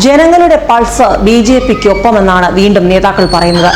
ജനങ്ങളുടെ pulse B J പിക്ക് ഒപ്പമെന്നാണ് വീണ്ടും നേതാക്കൾ പറയുന്നത്.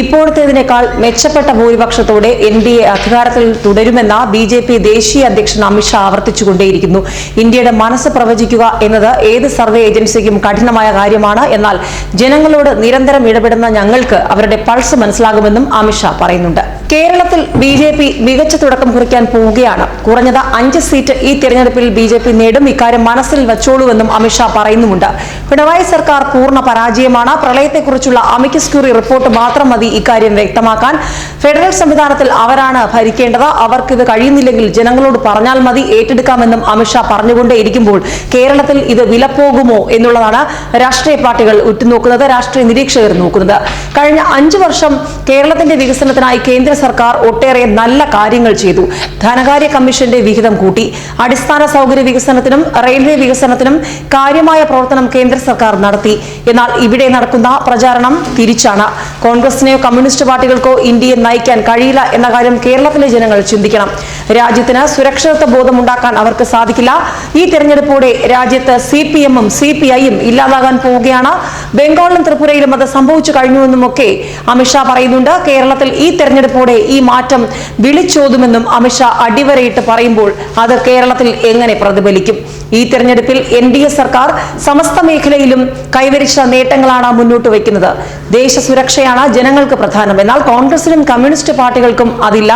ഇപ്പോഴത്തേതിനേക്കാൾ മെച്ചപ്പെട്ട ഭൂരിപക്ഷത്തോടെ എൻ ഡി എ അധികാരത്തിൽ തുടരുമെന്ന ബി ജെ പി ദേശീയ അധ്യക്ഷൻ അമിത്ഷാ ആവർത്തിച്ചുകൊണ്ടേയിരിക്കുന്നു. ഇന്ത്യയുടെ മനസ്സ് പ്രവചിക്കുക എന്നത് ഏത് സർവേ ഏജൻസിക്കും കഠിനമായ കാര്യമാണ്. എന്നാൽ ജനങ്ങളോട് നിരന്തരം ഇടപെടുന്ന ഞങ്ങൾക്ക് അവരുടെ പൾസ് മനസ്സിലാകുമെന്നും അമിത്ഷാ പറയുന്നുണ്ട്. കേരളത്തിൽ ബി ജെ പി മികച്ച തുടക്കം കുറിക്കാൻ പോവുകയാണ്. കുറഞ്ഞത് അഞ്ച് സീറ്റ് ഈ തെരഞ്ഞെടുപ്പിൽ ബി ജെ പി നേടും ഇക്കാര്യം മനസ്സിൽ വച്ചോളൂവെന്നും അമിത്ഷാ പറയുന്നുമുണ്ട്. പിണറായി സർക്കാർ പൂർണ പരാജയമാണ്. പ്രളയത്തെക്കുറിച്ചുള്ള അമിക്കസ് ക്യൂറി റിപ്പോർട്ട് മാത്രം മതി ഇക്കാര്യം വ്യക്തമാക്കാൻ. ഫെഡറൽ സംവിധാനത്തിൽ അവരാണ് ഭരിക്കേണ്ടത്. അവർക്കിത് കഴിയുന്നില്ലെങ്കിൽ ജനങ്ങളോട് പറഞ്ഞാൽ മതി. ഏറ്റെടുക്കാമെന്നും അമിത്ഷാ പറഞ്ഞുകൊണ്ടേയിരിക്കുമ്പോൾ കേരളത്തിൽ ഇത് വിലപ്പോകുമോ എന്നുള്ളതാണ് രാഷ്ട്രീയ പാർട്ടികൾ ഉറ്റുനോക്കുന്നത് രാഷ്ട്രീയ നിരീക്ഷകർ നോക്കുന്നത്. കഴിഞ്ഞ അഞ്ചു വർഷം കേരളത്തിന്റെ വികസനത്തിനായി കേന്ദ്ര സർക്കാർ ഒട്ടേറെ നല്ല കാര്യങ്ങൾ ചെയ്തു. ധനകാര്യ കമ്മീഷന്റെ വിഹിതം കൂട്ടി. അടിസ്ഥാന സൗകര്യ വികസനത്തിനും റെയിൽവേ വികസനത്തിനും കാര്യമായ പ്രവർത്തനം കേന്ദ്ര സർക്കാർ നടത്തി. എന്നാൽ ഇവിടെ നടക്കുന്ന പ്രചാരണം തിരിച്ചാണ്. കോൺഗ്രസിനെയോ കമ്മ്യൂണിസ്റ്റ് പാർട്ടികൾക്കോ ഇന്ത്യയെ നയിക്കാൻ കഴിയില്ല എന്ന കാര്യം കേരളത്തിലെ ജനങ്ങൾ ചിന്തിക്കണം. രാജ്യത്തിന് സുരക്ഷിതത്വ ബോധം ഉണ്ടാക്കാൻ അവർക്ക് സാധിക്കില്ല. ഈ തെരഞ്ഞെടുപ്പോടെ രാജ്യത്ത് സി പി എമ്മും സി പി ഐയും ഇല്ലാതാകാൻ പോവുകയാണ് ബംഗാളിലും ത്രിപുരയിലും അത് സംഭവിച്ചു കഴിഞ്ഞുവെന്നും ഒക്കെ അമിത്ഷാ പറയുന്നുണ്ട്. കേരളത്തിൽ ഈ തെരഞ്ഞെടുപ്പോടെ ഈ മാറ്റം വിളിച്ചോതുമെന്നും അമിത്ഷാ അടിവരയിട്ട് പറയുമ്പോൾ അത് കേരളത്തിൽ എങ്ങനെ പ്രതിഫലിക്കും? ഈ തെരഞ്ഞെടുപ്പിൽ എൻ ഡി എ സർക്കാർ സമസ്ത മേഖലയിലും കൈവരിച്ച നേട്ടങ്ങളാണ് മുന്നോട്ട് വയ്ക്കുന്നത് ദേശസുരക്ഷയാണ് ജനങ്ങൾക്ക് പ്രധാനം. എന്നാൽ കോൺഗ്രസിനും കമ്മ്യൂണിസ്റ്റ് പാർട്ടികൾക്കും അതില്ല.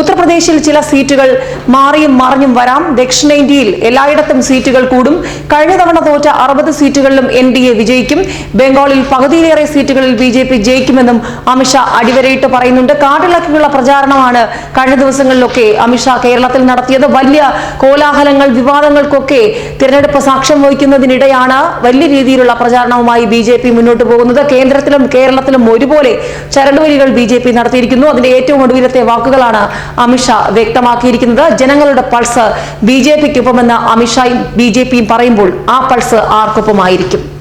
ഉത്തർപ്രദേശിൽ ചില സീറ്റുകൾ മാറിയും മറിഞ്ഞും വരാം. ദക്ഷിണേന്ത്യയിൽ എല്ലായിടത്തും സീറ്റുകൾ കൂടും. കഴിഞ്ഞ തവണ തോറ്റ അറുപത് സീറ്റുകളിലും എൻ ഡി എ വിജയിക്കും. ബംഗാളിൽ പകുതിയിലേറെ സീറ്റുകളിൽ ബി ജെ പി ജയിക്കുമെന്നും അമിത്ഷാ അടിവരയിട്ട് പറയുന്നുണ്ട്. കാട്ടിളക്കിയുള്ള പ്രചാരണമാണ് കഴിഞ്ഞ ദിവസങ്ങളിലൊക്കെ അമിത്ഷാ കേരളത്തിൽ നടത്തിയത്. വലിയ കോലാഹലങ്ങൾ വിവാദങ്ങൾക്കൊക്കെ തിരഞ്ഞെടുപ്പ് സാക്ഷ്യം വഹിക്കുന്നതിനിടെയാണ് വലിയ രീതിയിലുള്ള പ്രചാരണവുമായി ബി ജെ പി മുന്നോട്ട് പോകുന്നത്. കേന്ദ്രത്തിലും കേരളത്തിലും ഒരുപോലെ ചരടുവലികൾ ബി ജെ പി നടത്തിയിരിക്കുന്നു. അതിന്റെ ഏറ്റവും ഒടുവിലത്തെ വാക്കുകളാണ് അമിത്ഷാ വ്യക്തമാക്കിയിരിക്കുന്നത്. ജനങ്ങളുടെ പൾസ് ബി ജെ പിക്കൊപ്പമെന്ന് അമിത്ഷായും ബി ജെ പിയും പറയുമ്പോൾ ആ പൾസ് ആർക്കൊപ്പമായിരിക്കും?